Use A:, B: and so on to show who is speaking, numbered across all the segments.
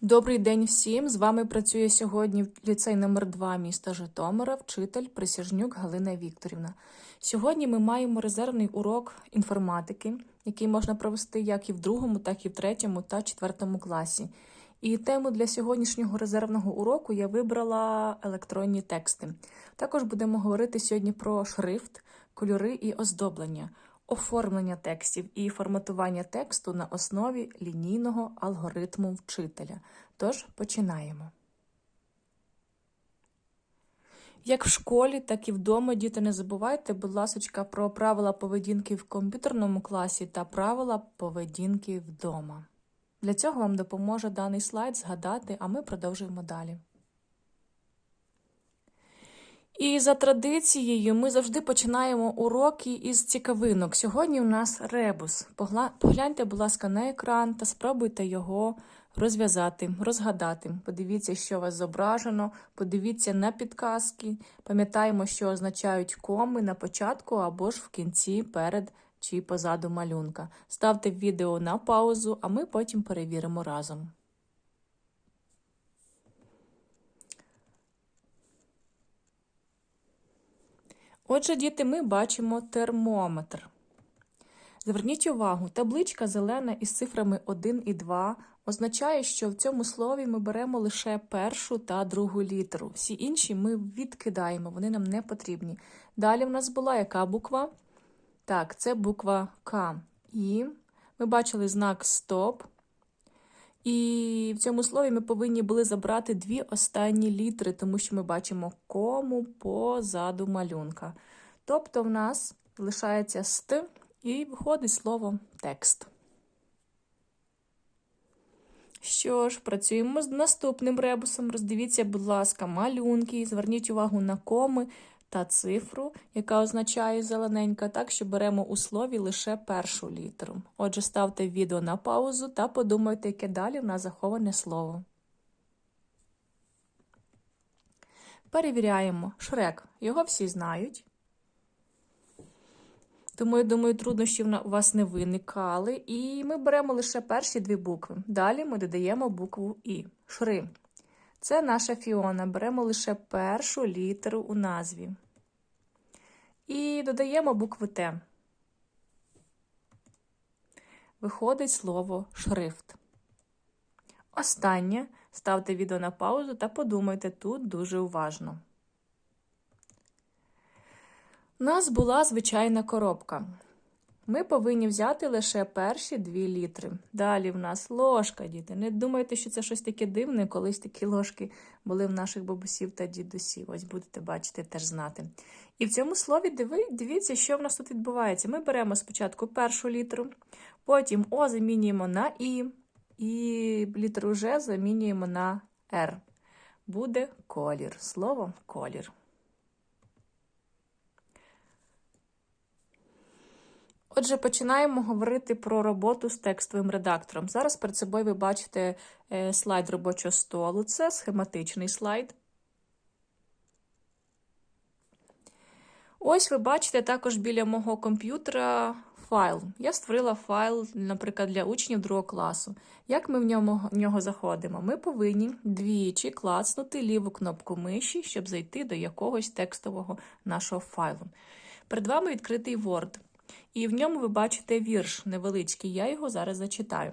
A: Добрий день всім! З вами працює сьогодні ліцей номер 2 міста Житомира, вчитель Присяжнюк Галина Вікторівна. Сьогодні ми маємо резервний урок інформатики, який можна провести як і в другому, так і в третьому та четвертому класі. І тему для сьогоднішнього резервного уроку я вибрала електронні тексти. Також будемо говорити сьогодні про шрифт, кольори і оздоблення, оформлення текстів і форматування тексту на основі лінійного алгоритму вчителя. Тож починаємо. Як в школі, так і вдома, діти, не забувайте, будь ласка, про правила поведінки в комп'ютерному класі та правила поведінки вдома. Для цього вам допоможе даний слайд згадати, а ми продовжуємо далі. І за традицією ми завжди починаємо уроки із цікавинок. Сьогодні у нас ребус. Погляньте, будь ласка, на екран та спробуйте його розв'язати, розгадати. Подивіться, що у вас зображено, подивіться на підказки. Пам'ятаємо, що означають коми на початку або ж в кінці перед чи позаду малюнка. Ставте відео на паузу, а ми потім перевіримо разом. Отже, діти, ми бачимо термометр. Зверніть увагу, табличка зелена із цифрами 1 і 2 означає, що в цьому слові ми беремо лише першу та другу літеру. Всі інші ми відкидаємо, вони нам не потрібні. Далі в нас була яка буква? Так, це буква К. І ми бачили знак Стоп. І в цьому слові ми повинні були забрати дві останні літери, тому що ми бачимо кому позаду малюнка. Тобто в нас лишається ст і виходить слово текст. Що ж, працюємо з наступним ребусом. Роздивіться, будь ласка, малюнки. Зверніть увагу на коми та цифру, яка означає зелененька, так що беремо у слові лише першу літеру. Отже, ставте відео на паузу та подумайте, яке далі в нас заховане слово. Перевіряємо шрек. Його всі знають. Тому, я думаю, труднощів у вас не виникали. І ми беремо лише перші дві букви. Далі ми додаємо букву І. Шри. Це наша Фіона. Беремо лише першу літеру у назві. І додаємо букву Т. Виходить слово шрифт. Останнє. Ставте відео на паузу та подумайте тут дуже уважно. У нас була звичайна коробка. Ми повинні взяти лише перші дві літри. Далі в нас ложка, діти. Не думайте, що це щось таке дивне, колись такі ложки були в наших бабусів та дідусів. Ось будете бачити, теж знати. І в цьому слові диви, дивіться, що в нас тут відбувається. Ми беремо спочатку першу літеру, потім О замінюємо на І, і літеру Ж замінюємо на Р. Буде колір. Слово колір. Отже, починаємо говорити про роботу з текстовим редактором. Зараз перед собою ви бачите е, слайд робочого столу. Це схематичний слайд. Ось ви бачите також біля мого комп'ютера файл. Я створила файл, наприклад, для учнів другого класу. Як ми в ньому, в нього заходимо? Ми повинні двічі клацнути ліву кнопку миші, щоб зайти до якогось текстового нашого файлу. Перед вами відкритий Word. І в ньому ви бачите вірш невеличкий, я його зараз зачитаю.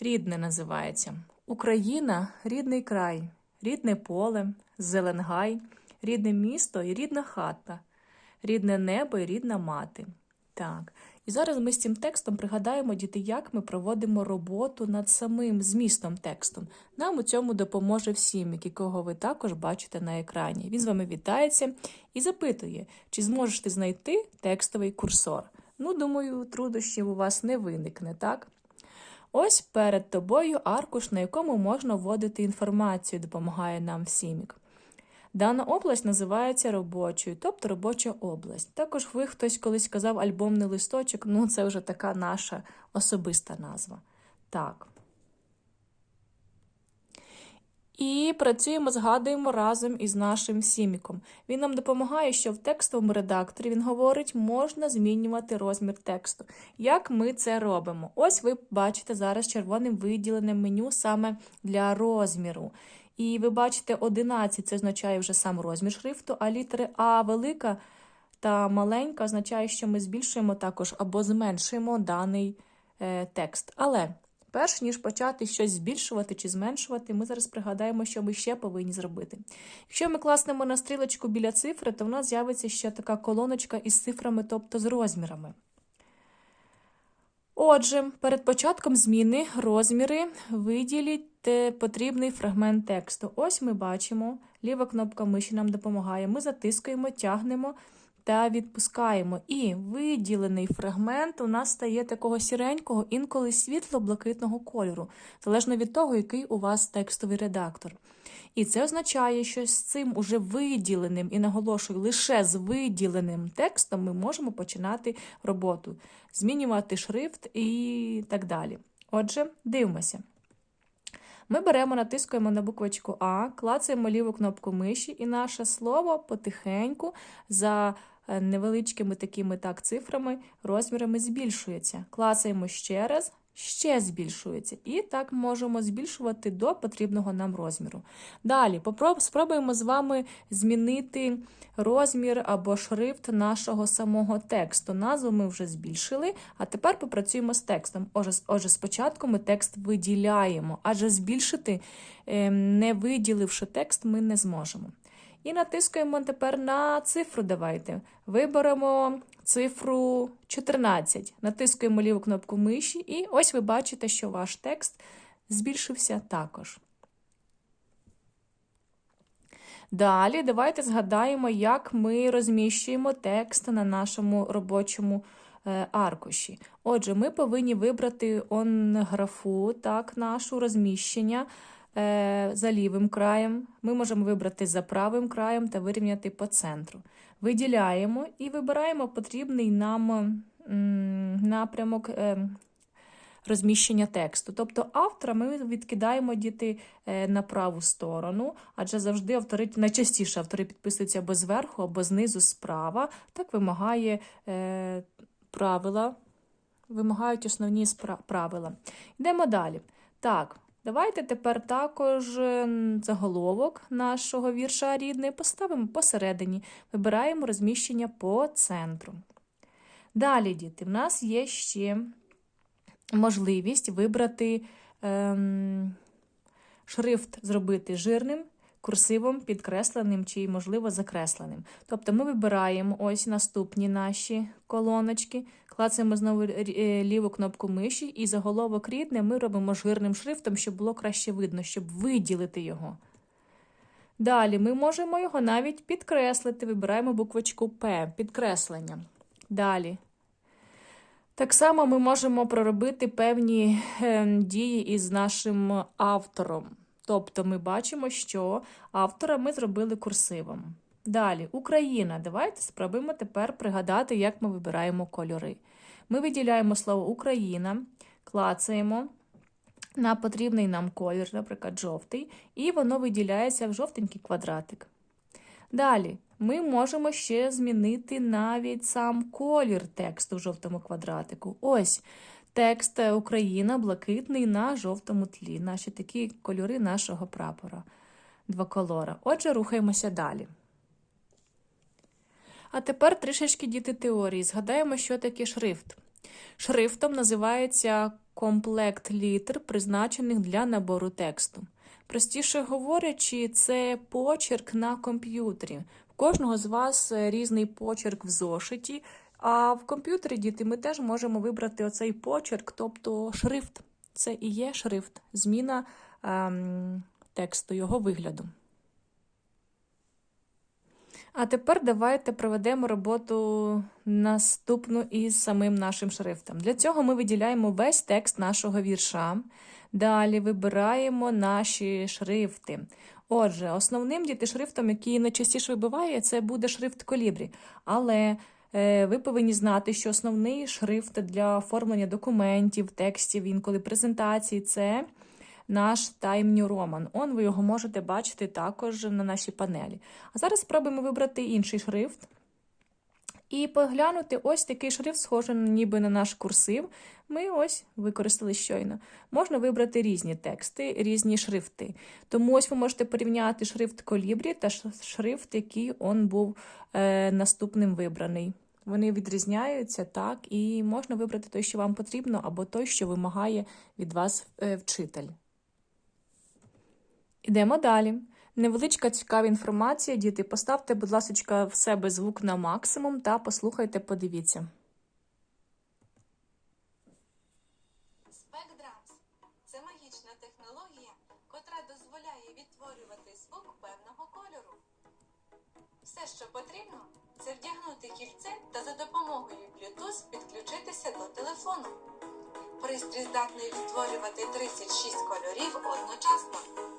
A: Рідне називається Україна рідний край, рідне поле, зеленгай, рідне місто і рідна хата, рідне небо і рідна мати. Так. І зараз ми з цим текстом пригадаємо, діти, як ми проводимо роботу над самим змістом текстом. Нам у цьому допоможе всім, якого ви також бачите на екрані. Він з вами вітається і запитує, чи зможеш ти знайти текстовий курсор. Ну, думаю, труднощів у вас не виникне, так? Ось перед тобою аркуш, на якому можна вводити інформацію, допомагає нам всімік. Дана область називається робочою, тобто робоча область. Також ви хтось колись казав альбомний листочок, ну це вже така наша особиста назва. Так. І працюємо, згадуємо разом із нашим сіміком. Він нам допомагає, що в текстовому редакторі він говорить, можна змінювати розмір тексту. Як ми це робимо? Ось ви бачите зараз червоним виділене меню саме для розміру. І ви бачите 11, це означає вже сам розмір шрифту, а літери А велика та маленька означає, що ми збільшуємо також або зменшуємо даний е, текст. Але перш ніж почати щось збільшувати чи зменшувати, ми зараз пригадаємо, що ми ще повинні зробити. Якщо ми класнемо на стрілочку біля цифри, то в нас з'явиться ще така колоночка із цифрами, тобто з розмірами. Отже, перед початком зміни розміри виділіть потрібний фрагмент тексту. Ось ми бачимо, ліва кнопка миші нам допомагає. Ми затискаємо, тягнемо та відпускаємо. І виділений фрагмент у нас стає такого сіренького, інколи світло-блакитного кольору, залежно від того, який у вас текстовий редактор. І це означає, що з цим уже виділеним, і наголошую, лише з виділеним текстом ми можемо починати роботу, змінювати шрифт і так далі. Отже, дивимося. Ми беремо, натискуємо на буквочку А, клацаємо ліву кнопку миші, і наше слово потихеньку за е, невеличкими такими так цифрами, розмірами збільшується. Клацаємо ще раз, ще збільшується. І так можемо збільшувати до потрібного нам розміру. Далі спробуємо з вами змінити розмір або шрифт нашого самого тексту. Назву ми вже збільшили, а тепер попрацюємо з текстом. Отже, отже, спочатку ми текст виділяємо, адже збільшити, ем, не виділивши текст, ми не зможемо. І натискаємо тепер на цифру. Давайте. Виберемо цифру 14. Натискуємо ліву кнопку миші, і ось ви бачите, що ваш текст збільшився також. Далі давайте згадаємо, як ми розміщуємо текст на нашому робочому е, аркуші. Отже, ми повинні вибрати он графу, так, нашу розміщення е, за лівим краєм. Ми можемо вибрати за правим краєм та вирівняти по центру. Виділяємо і вибираємо потрібний нам напрямок. е, розміщення тексту. Тобто автора ми відкидаємо діти е, на праву сторону, адже завжди автори, найчастіше автори підписуються або зверху, або знизу справа. Так вимагає е, правила, вимагають основні правила. Йдемо далі. Так, давайте тепер також е, заголовок нашого вірша рідний поставимо посередині, вибираємо розміщення по центру. Далі, діти, в нас є ще можливість вибрати ем, шрифт, зробити жирним, курсивом, підкресленим чи, можливо, закресленим. Тобто ми вибираємо ось наступні наші колоночки, клацаємо знову е, ліву кнопку миші, і заголовок рідне ми робимо жирним шрифтом, щоб було краще видно, щоб виділити його. Далі ми можемо його навіть підкреслити. Вибираємо буквочку П, підкреслення. Далі. Так само ми можемо проробити певні е, дії із нашим автором. Тобто ми бачимо, що автора ми зробили курсивом. Далі, Україна. Давайте спробуємо тепер пригадати, як ми вибираємо кольори. Ми виділяємо слово Україна, клацаємо на потрібний нам колір, наприклад, жовтий, і воно виділяється в жовтенький квадратик. Далі ми можемо ще змінити навіть сам колір тексту в жовтому квадратику. Ось текст Україна блакитний на жовтому тлі. Наші такі кольори нашого прапора. Двоколора. Отже, рухаємося далі. А тепер трішечки діти теорії. Згадаємо, що таке шрифт. Шрифтом називається комплект літер, призначених для набору тексту. Простіше говорячи, це почерк на комп'ютері. В кожного з вас е, різний почерк в зошиті, а в комп'ютері діти ми теж можемо вибрати оцей почерк, тобто шрифт. Це і є шрифт, зміна ем, тексту, його вигляду. А тепер давайте проведемо роботу наступну із самим нашим шрифтом. Для цього ми виділяємо весь текст нашого вірша. Далі вибираємо наші шрифти. Отже, основним діти шрифтом, який найчастіше вибиває, це буде шрифт колібрі. Але ви повинні знати, що основний шрифт для оформлення документів, текстів, інколи презентацій це наш Time New Roman. Он ви його можете бачити також на нашій панелі. А зараз спробуємо вибрати інший шрифт. І поглянути ось такий шрифт, схожий ніби на наш курсив. Ми ось використали щойно. Можна вибрати різні тексти, різні шрифти. Тому ось ви можете порівняти шрифт колібрі та шрифт, який он був е, наступним вибраний. Вони відрізняються так, і можна вибрати той, що вам потрібно, або той, що вимагає від вас е, вчитель. Ідемо далі. Невеличка цікава інформація, діти. Поставте, будь ласка, в себе звук на максимум та послухайте, подивіться.
B: Спекдрams – це магічна технологія, котра дозволяє відтворювати звук певного кольору. Все, що потрібно, це вдягнути кільце та за допомогою Bluetooth підключитися до телефону. Пристрій здатний відтворювати 36 кольорів одночасно.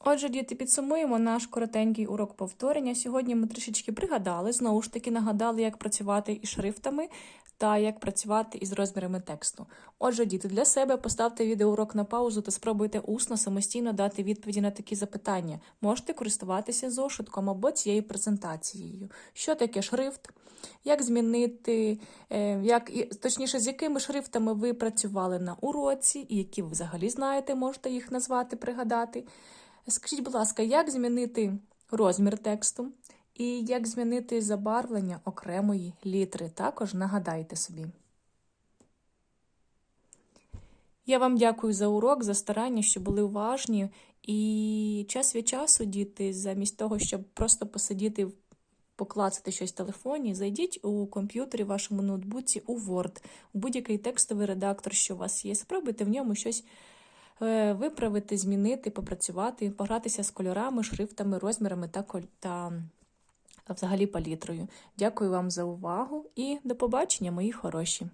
A: Отже, діти, підсумуємо наш коротенький урок повторення. Сьогодні ми трішечки пригадали, знову ж таки нагадали, як працювати із шрифтами та як працювати із розмірами тексту. Отже, діти, для себе поставте відеоурок на паузу та спробуйте усно самостійно дати відповіді на такі запитання. Можете користуватися зошитком або цією презентацією. Що таке шрифт? Як змінити, е, як, точніше, з якими шрифтами ви працювали на уроці, і які ви взагалі знаєте, можете їх назвати, пригадати. Скажіть, будь ласка, як змінити розмір тексту і як змінити забарвлення окремої літери? Також нагадайте собі. Я вам дякую за урок, за старання, що були уважні. І час від часу, діти, замість того, щоб просто посидіти, поклацати щось в телефоні, зайдіть у комп'ютері, вашому ноутбуці, у Word, у будь-який текстовий редактор, що у вас є. Спробуйте в ньому щось виправити, змінити, попрацювати, погратися з кольорами, шрифтами, розмірами та, та взагалі палітрою. Дякую вам за увагу і до побачення, мої хороші!